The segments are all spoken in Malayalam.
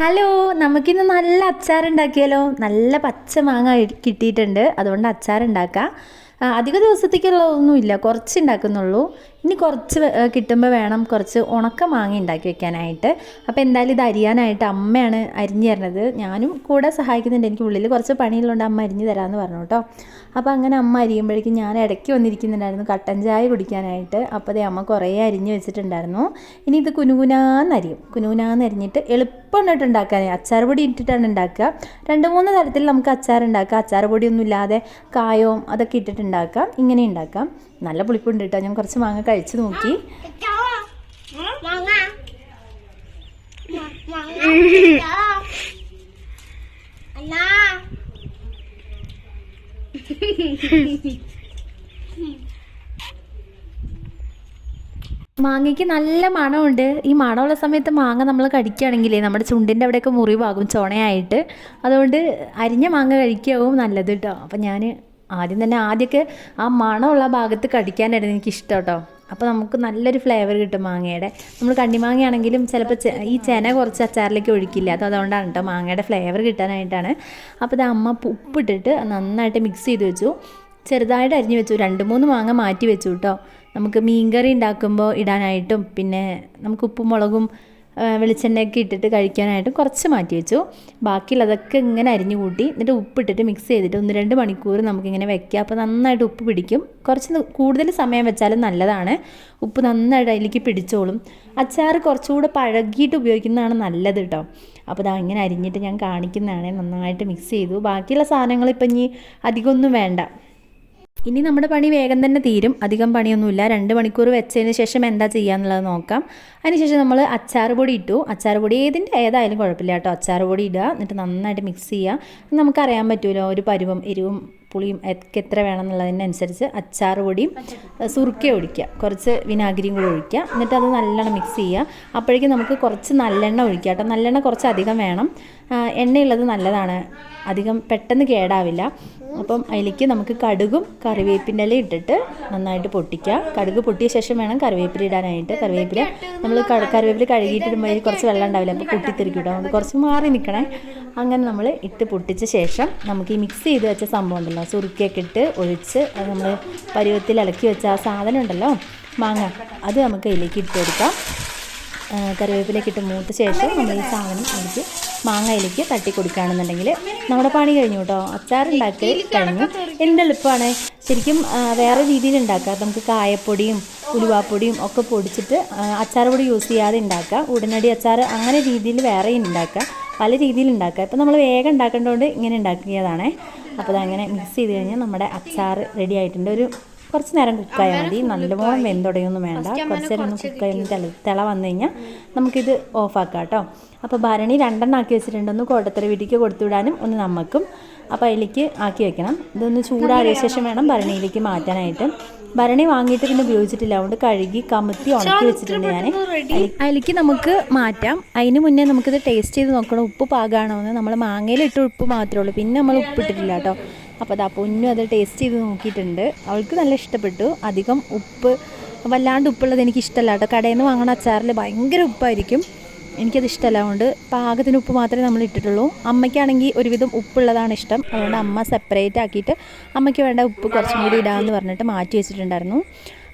ഹലോ നമുക്കിന്ന് നല്ല അച്ചാർ ഉണ്ടാക്കിയാലോ നല്ല പച്ച മാങ്ങ കിട്ടിയിട്ടുണ്ട്. അതുകൊണ്ട് ആ, അധിക ദിവസത്തേക്കുള്ളതൊന്നുമില്ല. കുറച്ച് ഉണ്ടാക്കുന്നുള്ളൂ ഇനി കുറച്ച് കിട്ടുമ്പോൾ വേണം കുറച്ച് ഉണക്ക മാങ്ങ ഉണ്ടാക്കി വെക്കാനായിട്ട്. അപ്പോൾ എന്തായാലും ഇത് അരിയാനായിട്ട് അമ്മയാണ് അരിഞ്ഞു തരണത്. ഞാനും കൂടെ സഹായിക്കുന്നുണ്ട്. എനിക്ക് ഉള്ളിൽ കുറച്ച് പണിയുള്ളതുകൊണ്ട് അമ്മ അരിഞ്ഞു തരാമെന്ന് പറഞ്ഞു കേട്ടോ. അപ്പോൾ അങ്ങനെ അമ്മ അരിയുമ്പോഴേക്കും ഞാൻ ഇടയ്ക്ക് വന്നിരിക്കുന്നുണ്ടായിരുന്നു കട്ടൻ ചായ കുടിക്കാനായിട്ട്. അപ്പോൾ അതേ അമ്മ കുറേ അരിഞ്ഞ് വെച്ചിട്ടുണ്ടായിരുന്നു. ഇനി ഇത് കുനുകുനാന്ന് അരിയും. കുനുകുനാന്ന് അരിഞ്ഞിട്ട് എളുപ്പമായിട്ട് ഉണ്ടാക്കാൻ അച്ചാർ പൊടി ഇട്ടിട്ടാണ് ഉണ്ടാക്കുക. രണ്ട് മൂന്ന് തരത്തിൽ നമുക്ക് അച്ചാർ ഉണ്ടാക്കാം. അച്ചാർ പൊടിയൊന്നും ഇല്ലാതെ കായവും അതൊക്കെ ഇട്ടിട്ടുണ്ടാക്കാം ഇങ്ങനെ ഉണ്ടാക്കാം. നല്ല പുളിപ്പുണ്ട് കേട്ടോ. ഞാൻ കുറച്ച് മാങ്ങ കഴിച്ച് നോക്കി. മാങ്ങയ്ക്ക് നല്ല മണമുണ്ട്. ഈ മണമുള്ള സമയത്ത് മാങ്ങ നമ്മൾ കടിക്കുകയാണെങ്കിലേ നമ്മുടെ ചുണ്ടിന്റെ അവിടെയൊക്കെ മുറിവാകും ചുണയായിട്ട്. അതുകൊണ്ട് അരിഞ്ഞ മാങ്ങ കഴിക്കാവും നല്ലത് കേട്ടോ അപ്പം ഞാൻ ആദ്യം തന്നെ ആദ്യമൊക്കെ ആ മണമുള്ള ഭാഗത്ത് കടിക്കാനായിരുന്നു എനിക്ക് ഇഷ്ടം കേട്ടോ അപ്പോൾ നമുക്ക് നല്ലൊരു ഫ്ലേവർ കിട്ടും മാങ്ങയുടെ. നമ്മൾ കണ്ണിമാങ്ങയാണെങ്കിലും ചിലപ്പോൾ ഈ ചെന കുറച്ച് അച്ചാറിലേക്ക് ഒഴിക്കില്ല. അത് അതുകൊണ്ടാണ് കേട്ടോ മാങ്ങയുടെ ഫ്ലേവർ കിട്ടാനായിട്ടാണ്. അപ്പോൾ ഇത് അമ്മ ഉപ്പിട്ടിട്ട് നന്നായിട്ട് മിക്സ് ചെയ്ത് വെച്ചു. ചെറുതായിട്ട് അരിഞ്ഞു വെച്ചു. രണ്ട് മൂന്ന് മാങ്ങ മാറ്റി വെച്ചു കേട്ടോ നമുക്ക് മീൻകറി ഉണ്ടാക്കുമ്പോൾ ഇടാനായിട്ടും പിന്നെ നമുക്ക് ഉപ്പും മുളകും വെളിച്ചെണ്ണയൊക്കെ ഇട്ടിട്ട് കഴിക്കാനായിട്ട് കുറച്ച് മാറ്റി വെച്ചു. ബാക്കിയുള്ളതൊക്കെ ഇങ്ങനെ അരിഞ്ഞു കൂട്ടി എന്നിട്ട് ഉപ്പിട്ടിട്ട് മിക്സ് ചെയ്തിട്ട് ഒന്ന് രണ്ട് മണിക്കൂർ നമുക്കിങ്ങനെ വെക്കാം. അപ്പോൾ നന്നായിട്ട് ഉപ്പ് പിടിക്കും. കുറച്ച് കൂടുതൽ സമയം വെച്ചാലും നല്ലതാണ്. ഉപ്പ് നന്നായിട്ട് അതിലേക്ക് പിടിച്ചോളും. അച്ചാർ കുറച്ചുകൂടെ പഴകിയിട്ട് ഉപയോഗിക്കുന്നതാണ് നല്ലത് കേട്ടോ അപ്പോൾ ഇതാ ഇങ്ങനെ അരിഞ്ഞിട്ട് ഞാൻ കാണിക്കുന്നതാണ്. നന്നായിട്ട് മിക്സ് ചെയ്തു. ബാക്കിയുള്ള സാധനങ്ങൾ ഇപ്പം ഇനി അധികമൊന്നും വേണ്ട. ഇനി നമ്മുടെ പണി വേഗം തന്നെ തീരും. അധികം പണിയൊന്നുമില്ല. രണ്ട് മണിക്കൂർ വെച്ചതിന് ശേഷം എന്താ ചെയ്യാന്നുള്ളത് നോക്കാം. അതിനുശേഷം നമ്മൾ അച്ചാർ പൊടി ഇട്ടു. അച്ചാർ പൊടി ഏതിന്റെ ഏതായാലും കുഴപ്പമില്ല കേട്ടോ. അച്ചാർ പൊടി ഇടുക. എന്നിട്ട് നന്നായിട്ട് മിക്സ് ചെയ്യുക. നമുക്കറിയാൻ പറ്റുമല്ലോ ഒരു പരുവം എരിവും പുളിയും എത്ര വേണം എന്നുള്ളതിനനുസരിച്ച് അച്ചാർ പൊടിയും സുറുക്ക ഒഴിക്കുക. കുറച്ച് വിനാഗിരിയും കൂടി ഒഴിക്കുക. എന്നിട്ട് അത് നല്ലോണം മിക്സ് ചെയ്യുക. അപ്പോഴേക്കും നമുക്ക് കുറച്ച് നല്ലെണ്ണ ഒഴിക്കുക കേട്ടോ. നല്ലെണ്ണ കുറച്ച് അധികം വേണം. എണ്ണയുള്ളത് നല്ലതാണ്. അധികം പെട്ടെന്ന് കേടാവില്ല. അപ്പം അതിലേക്ക് നമുക്ക് കടുകും കറിവേപ്പിന്റെ ഇല ഇട്ടിട്ട് നന്നായിട്ട് പൊട്ടിക്കുക കടുക് പൊട്ടിയ ശേഷം വേണം കറിവേപ്പില ഇടാനായിട്ട്. കറിവേപ്പില നമ്മൾ കറിവേപ്പില കഴുകിയിട്ടിടുമ്പോൾ അതിൽ കുറച്ച് വെള്ളം ഉണ്ടാവില്ല. അപ്പോൾ പൊട്ടിത്തെറിക്കും കേട്ടോ. കുറച്ച് മാറി നിൽക്കണേ. അങ്ങനെ നമ്മൾ ഇട്ട് പൊട്ടിച്ച ശേഷം നമുക്ക് ഈ മിക്സ് ചെയ്ത് വെച്ച സംഭവം ഉണ്ടല്ലോ. സുറുക്കിയൊക്കെ ഇട്ട് ഒഴിച്ച് അത് നമ്മൾ പരുവത്തിൽ ഇളക്കി വെച്ച ആ സാധനം ഉണ്ടല്ലോ. മാങ്ങ. അത് നമുക്ക് അതിലേക്ക് ഇട്ട് കൊടുക്കാം. കറിവേപ്പിലേക്ക് ഇട്ട് മൂത്ത ശേഷം നമ്മൾ ഈ സാധനം അതിലേക്ക് മാങ്ങയിലേക്ക് തട്ടി കൊടുക്കുകയാണെന്നുണ്ടെങ്കിൽ നമ്മുടെ പണി കഴിഞ്ഞു കേട്ടോ. അച്ചാർ ഉണ്ടാക്കി കഴിഞ്ഞു. എന്തെളുപ്പമാണ് ശരിക്കും വേറെ രീതിയിൽ ഉണ്ടാക്കാം. നമുക്ക് കായപ്പൊടിയും ഉലുവാപ്പൊടിയും ഒക്കെ പൊടിച്ചിട്ട് അച്ചാർ പൊടി യൂസ് ചെയ്യാതെ ഉണ്ടാക്കാം ഉടനടി അച്ചാർ അങ്ങനെ രീതിയിൽ വേറെയും ഉണ്ടാക്കാം പല രീതിയിൽ ഉണ്ടാക്കുക. ഇപ്പം നമ്മൾ വേഗം ഉണ്ടാക്കേണ്ടതുകൊണ്ട് ഇങ്ങനെ ഉണ്ടാക്കിയതാണേ. അപ്പോൾ അതങ്ങനെ മിക്സ് ചെയ്ത് കഴിഞ്ഞാൽ നമ്മുടെ അച്ചാർ റെഡി ആയിട്ടുണ്ട്. ഒരു കുറച്ച് നേരം കുക്കായാൽ മതി. നല്ലപോലെ വെന്തുടയൊന്നും വേണ്ട. കുറച്ച് നേരം ഒന്ന് കുക്ക് ഒന്ന് തിള തിള വന്നു കഴിഞ്ഞാൽ നമുക്കിത് ഓഫാക്കാം കേട്ടോ അപ്പോൾ ഭരണി രണ്ടെണ്ണം ആക്കി വെച്ചിട്ടുണ്ട്. ഒന്ന് കോട്ടത്തറ വീട്ടിലേക്ക് കൊടുത്തുവിടാനും ഒന്ന് നമുക്കും അപ്പോൾ അതിലേക്ക് ആക്കി വെക്കണം. ഇതൊന്ന് ചൂടാറിയ ശേഷം വേണം ഭരണിയിലേക്ക് മാറ്റാനായിട്ട്. ഭരണി വാങ്ങിയിട്ട് പിന്നെ ഉപയോഗിച്ചിട്ടില്ല. അതുകൊണ്ട് കഴുകി കമത്തി ഉണക്കി വെച്ചിട്ടുണ്ട് ഞാൻ അതിലേക്ക് നമുക്ക് മാറ്റാം. അതിന് മുന്നേ നമുക്കിത് ടേസ്റ്റ് ചെയ്ത് നോക്കണം. ഉപ്പ് പാകാണോ എന്ന്. നമ്മൾ മാങ്ങയിലിട്ട് ഉപ്പ് മാത്രമേ ഉള്ളൂ. പിന്നെ നമ്മൾ ഉപ്പിട്ടിട്ടില്ല കേട്ടോ അപ്പോൾ അതാ പൊന്നു അത് ടേസ്റ്റ് ചെയ്ത് നോക്കിയിട്ടുണ്ട്. അവൾക്ക് നല്ല ഇഷ്ടപ്പെട്ടു. അധികം ഉപ്പ് വല്ലാണ്ട് ഉപ്പുള്ളത് എനിക്ക് ഇഷ്ടമല്ല കേട്ടോ. കടയിൽ നിന്ന് വാങ്ങണ അച്ചാറിൽ ഭയങ്കര ഉപ്പായിരിക്കും. എനിക്കത് ഇഷ്ടമല്ല അതുകൊണ്ട് പാകത്തിന് ഉപ്പ് മാത്രമേ നമ്മൾ ഇട്ടിട്ടുള്ളൂ. അമ്മയ്ക്കാണെങ്കിൽ ഒരുവിധം ഉപ്പുള്ളതാണ് ഇഷ്ടം. അതുകൊണ്ട് അമ്മ സെപ്പറേറ്റ് ആക്കിയിട്ട് അമ്മയ്ക്ക് വേണ്ട ഉപ്പ് കുറച്ചും കൂടി ഇടാമെന്ന് പറഞ്ഞിട്ട് മാറ്റി വെച്ചിട്ടുണ്ടായിരുന്നു.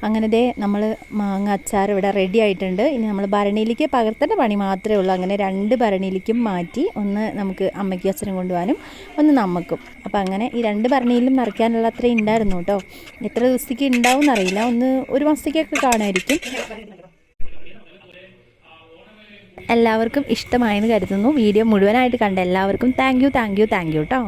അങ്ങനെ ദേ നമ്മൾ മാങ്ങ അച്ചാർ ഇവിടെ റെഡി ആയിട്ടുണ്ട്. ഇനി നമ്മൾ ഭരണിയിലേക്ക് പകർത്തേണ്ട പണി മാത്രമേ ഉള്ളൂ. അങ്ങനെ രണ്ട് ഭരണിയിലേക്കും മാറ്റി ഒന്ന് നമുക്ക് അമ്മയ്ക്കും അച്ഛനും കൊണ്ടുപോകാനും ഒന്ന് നമുക്കും അപ്പോൾ അങ്ങനെ ഈ രണ്ട് ഭരണിയിലും നിറയ്ക്കാനുള്ള അത്രയും ഉണ്ടായിരുന്നു കേട്ടോ എത്ര ദിവസത്തേക്ക് ഉണ്ടാവും എന്നറിയില്ല ഒന്ന് ഒരു മാസത്തേക്കൊക്കെ കാണുമായിരിക്കും. എല്ലാവർക്കും ഇഷ്ടമായെന്ന് കരുതുന്നു. വീഡിയോ മുഴുവനായിട്ട് കണ്ട എല്ലാവർക്കും thank you thank you thank you കേട്ടോ